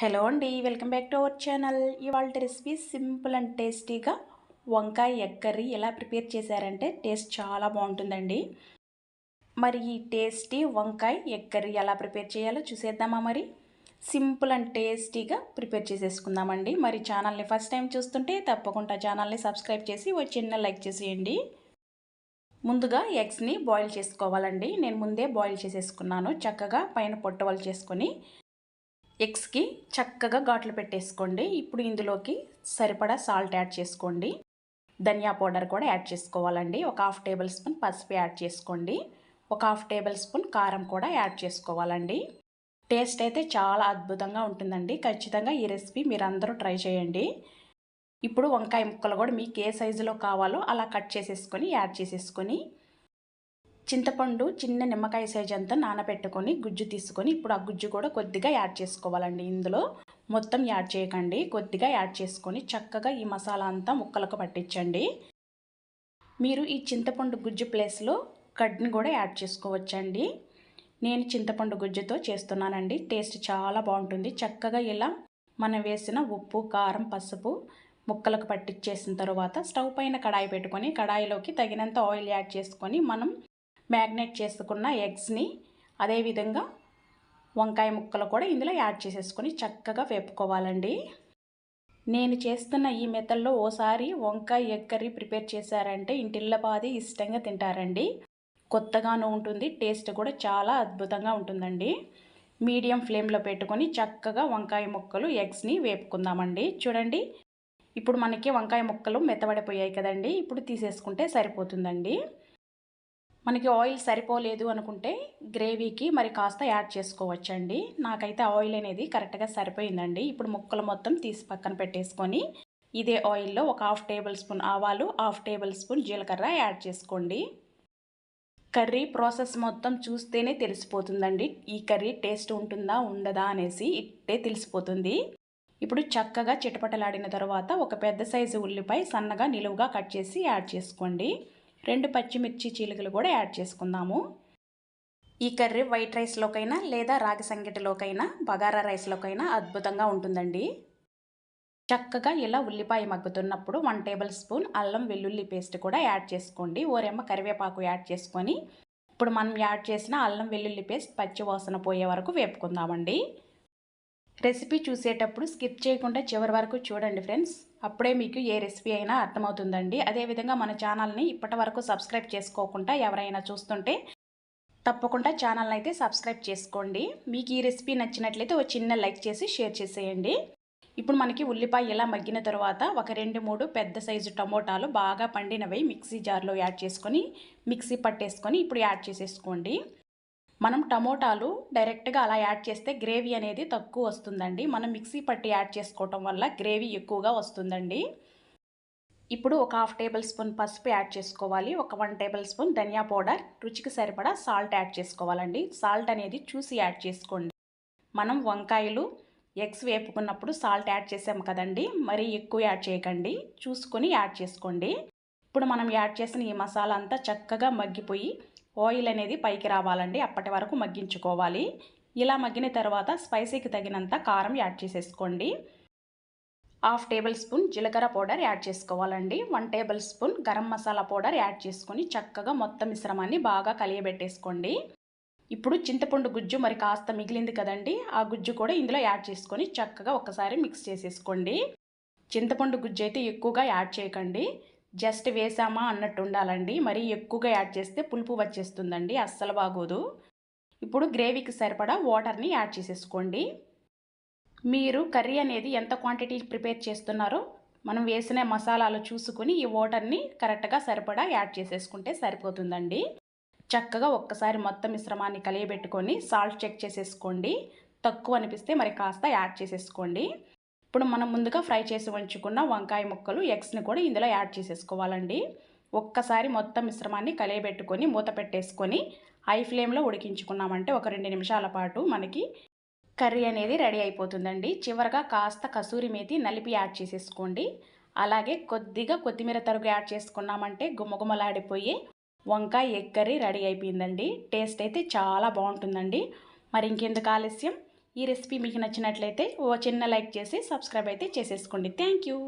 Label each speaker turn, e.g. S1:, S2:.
S1: Hello అండి welcome back to our channel. ఇవాళ recipe simple and టేస్టీగా వంకాయ ఎగ్ కర్రీ ఎలా ప్రిపేర్ చేశారంటే టేస్ట్ చాలా బాగుంటుందండి. మరి ఈ టేస్టీ వంకాయ ఎగ్ కర్రీ ఎలా ప్రిపేర్ చేయాలో చూసేద్దామా మరి? సింపుల్ అండ్ టేస్టీగా ప్రిపేర్ చేసేసుకుందామండి. మరి ఛానల్ని ఫస్ట్ టైం చూస్తుంటే తప్పకుండా ఛానల్ని సబ్స్క్రైబ్ చేసి ఓ చిన్న లైక్ చేసేయండి. ముందుగా ఎగ్స్ని బాయిల్ చేసుకోవాలండి. నేను ముందే బాయిల్ చేసేసుకున్నాను. చక్కగా పైన పొట్టవలు చేసుకొని ఎగ్స్కి చక్కగా ఘాట్లు పెట్టేసుకోండి. ఇప్పుడు ఇందులోకి సరిపడా సాల్ట్ యాడ్ చేసుకోండి. ధనియా పౌడర్ కూడా యాడ్ చేసుకోవాలండి. ఒక హాఫ్ టేబుల్ స్పూన్ పసుపు యాడ్ చేసుకోండి. ఒక హాఫ్ టేబుల్ స్పూన్ కారం కూడా యాడ్ చేసుకోవాలండి. టేస్ట్ అయితే చాలా అద్భుతంగా ఉంటుందండి. ఖచ్చితంగా ఈ రెసిపీ మీరు అందరూ ట్రై చేయండి. ఇప్పుడు వంకాయ ముక్కలు కూడా మీకు ఏ సైజులో కావాలో అలా కట్ చేసేసుకొని యాడ్ చేసేసుకొని చింతపండు చిన్న నిమ్మకాయ సైజ్ అంతా నానబెట్టుకొని గుజ్జు తీసుకొని ఇప్పుడు ఆ గుజ్జు కూడా కొద్దిగా యాడ్ చేసుకోవాలండి. ఇందులో మొత్తం యాడ్ చేయకండి. కొద్దిగా యాడ్ చేసుకొని చక్కగా ఈ మసాలా అంతా ముక్కలకు పట్టించండి. మీరు ఈ చింతపండు గుజ్జు ప్లేస్లో కడ్ని కూడా యాడ్ చేసుకోవచ్చండి. నేను చింతపండు గుజ్జుతో చేస్తున్నానండి. టేస్ట్ చాలా బాగుంటుంది. చక్కగా ఇలా మనం వేసిన ఉప్పు కారం పసుపు ముక్కలకు పట్టించేసిన తర్వాత స్టవ్ పైన కడాయి పెట్టుకొని కడాయిలోకి తగినంత ఆయిల్ యాడ్ చేసుకొని మనం మ్యాగ్నేట్ చేసుకున్న ఎగ్స్ని అదేవిధంగా వంకాయ ముక్కలు కూడా ఇందులో యాడ్ చేసేసుకొని చక్కగా వేపుకోవాలండి. నేను చేస్తున్న ఈ మెథడ్లో ఓసారి వంకాయ ఎగ్ కర్రీ ప్రిపేర్ చేశారంటే ఇంటిల్లపాది ఇష్టంగా తింటారండి. కొత్తగానూ ఉంటుంది టేస్ట్ కూడా చాలా అద్భుతంగా ఉంటుందండి. మీడియం ఫ్లేమ్లో పెట్టుకొని చక్కగా వంకాయ ముక్కలు ఎగ్స్ని వేపుకుందామండి. చూడండి ఇప్పుడు మనకి వంకాయ ముక్కలు మెత్తబడిపోయాయి కదండి ఇప్పుడు తీసేసుకుంటే సరిపోతుందండి. మనకి ఆయిల్ సరిపోలేదు అనుకుంటే గ్రేవీకి మరి కాస్త యాడ్ చేసుకోవచ్చండి. నాకైతే ఆయిల్ అనేది కరెక్ట్గా సరిపోయిందండి. ఇప్పుడు ముక్కలు మొత్తం తీసి పక్కన పెట్టేసుకొని ఇదే ఆయిల్లో ఒక హాఫ్ టేబుల్ స్పూన్ ఆవాలు హాఫ్ టేబుల్ స్పూన్ జీలకర్ర యాడ్ చేసుకోండి. కర్రీ ప్రాసెస్ మొత్తం చూస్తేనే తెలిసిపోతుందండి. ఈ కర్రీ టేస్ట్ ఉంటుందా ఉండదా అనేసి ఇట్టే తెలిసిపోతుంది. ఇప్పుడు చక్కగా చిటపటలాడిన తర్వాత ఒక పెద్ద సైజు ఉల్లిపాయ సన్నగా నిలువుగా కట్ చేసి యాడ్ చేసుకోండి. రెండు పచ్చిమిర్చి చీలికలు కూడా యాడ్ చేసుకుందాము. ఈ కర్రీ వైట్ రైస్లోకైనా లేదా రాగి సంగటిలోకైనా బగారా రైస్లోకైనా అద్భుతంగా ఉంటుందండి. చక్కగా ఇలా ఉల్లిపాయ మగ్గుతున్నప్పుడు వన్ టేబుల్ స్పూన్ అల్లం వెల్లుల్లి పేస్ట్ కూడా యాడ్ చేసుకోండి. ఓరేమ్మ కరివేపాకు యాడ్ చేసుకొని ఇప్పుడు మనం యాడ్ చేసిన అల్లం వెల్లుల్లి పేస్ట్ పచ్చి వాసన పోయే వరకు వేపుకుందామండి. రెసిపీ చూసేటప్పుడు స్కిప్ చేయకుండా చివరి వరకు చూడండి ఫ్రెండ్స్. అప్పుడే మీకు ఏ రెసిపీ అయినా అర్థమవుతుందండి. అదేవిధంగా మన ఛానల్ని ఇప్పటి వరకు సబ్స్క్రైబ్ చేసుకోకుండా ఎవరైనా చూస్తుంటే తప్పకుండా ఛానల్ని అయితే సబ్స్క్రైబ్ చేసుకోండి. మీకు ఈ రెసిపీ నచ్చినట్లయితే ఒక చిన్న లైక్ చేసి షేర్ చేసేయండి. ఇప్పుడు మనకి ఉల్లిపాయ ఇలా మగ్గిన తర్వాత ఒక రెండు మూడు పెద్ద సైజు టమోటాలు బాగా పండినవి మిక్సీ జార్లో యాడ్ చేసుకొని మిక్సీ పట్టేసుకొని ఇప్పుడు యాడ్ చేసేసుకోండి. మనం టమోటాలు డైరెక్ట్గా అలా యాడ్ చేస్తే గ్రేవీ అనేది తక్కువ వస్తుందండి. మనం మిక్సీ పట్టి యాడ్ చేసుకోవటం వల్ల గ్రేవీ ఎక్కువగా వస్తుందండి. ఇప్పుడు ఒక హాఫ్ టేబుల్ స్పూన్ పసుపు యాడ్ చేసుకోవాలి. ఒక వన్ టేబుల్ స్పూన్ ధనియా పౌడర్ రుచికి సరిపడా సాల్ట్ యాడ్ చేసుకోవాలండి. సాల్ట్ అనేది చూసి యాడ్ చేసుకోండి. మనం వంకాయలు ఎగ్స్ వేపుకున్నప్పుడు సాల్ట్ యాడ్ చేసాము కదండి మరి ఎక్కువ యాడ్ చేయకండి. చూసుకొని యాడ్ చేసుకోండి. ఇప్పుడు మనం యాడ్ చేసిన ఈ మసాలా అంతా చక్కగా మగ్గిపోయి ఆయిల్ అనేది పైకి రావాలండి అప్పటి వరకు మగ్గించుకోవాలి. ఇలా మగ్గిన తర్వాత స్పైసీకి తగినంత కారం యాడ్ చేసేసుకోండి. హాఫ్ టేబుల్ స్పూన్ జీలకర్ర పౌడర్ యాడ్ చేసుకోవాలండి. One table spoon garam masala powder add చేసుకొని చక్కగా మొత్తం మిశ్రమాన్ని బాగా కలియబెట్టేసుకోండి. ఇప్పుడు చింతపండు గుజ్జు మరి కాస్త మిగిలింది కదండి ఆ గుజ్జు కూడా ఇందులో యాడ్ చేసుకొని చక్కగా ఒక్కసారి మిక్స్ చేసేసుకోండి. చింతపండు గుజ్జు అయితే ఎక్కువగా యాడ్ చేయకండి. జస్ట్ వేసామా అన్నట్టు ఉండాలండి మరీ ఎక్కువగా యాడ్ చేస్తే పులుపు వచ్చేస్తుందండి. అస్సలు బాగోదు. ఇప్పుడు గ్రేవీకి సరిపడా వాటర్ని యాడ్ చేసేసుకోండి. మీరు కర్రీ అనేది ఎంత క్వాంటిటీ ప్రిపేర్ చేస్తున్నారో మనం వేసిన మసాలాలు చూసుకుని ఈ వాటర్ని కరెక్ట్గా సరిపడా యాడ్ చేసేసుకుంటే సరిపోతుందండి. చక్కగా ఒక్కసారి మొత్తం మిశ్రమాన్ని కలియబెట్టుకొని సాల్ట్ చెక్ చేసేసుకోండి. తక్కువ అనిపిస్తే మరి కాస్త యాడ్ చేసేసుకోండి. ఇప్పుడు మనం ముందుగా ఫ్రై చేసి ఉంచుకున్న వంకాయ ముక్కలు ఎగ్స్ని కూడా ఇందులో యాడ్ చేసేసుకోవాలండి. ఒక్కసారి మొత్తం మిశ్రమాన్ని కలియబెట్టుకొని మూత పెట్టేసుకొని హై ఫ్లేమ్లో ఉడికించుకున్నామంటే ఒక రెండు నిమిషాల పాటు మనకి కర్రీ అనేది రెడీ అయిపోతుందండి. చివరగా కాస్త కసూరి మేతి నలిపి యాడ్ చేసేసుకోండి. అలాగే కొద్దిగా కొత్తిమీర తరుగు యాడ్ చేసుకున్నామంటే గుమ్మగుమ్మలాడిపోయి వంకాయ ఎగ్ కర్రీ రెడీ అయిపోయిందండి. టేస్ట్ అయితే చాలా బాగుంటుందండి. మరి ఇంకెందుకు ఆలస్యం? ఈ రెసిపీ మీకు నచ్చినట్లయితే ఓ చిన్న లైక్ చేసి సబ్స్క్రైబ్ అయితే చేసేసుకోండి. Thank you.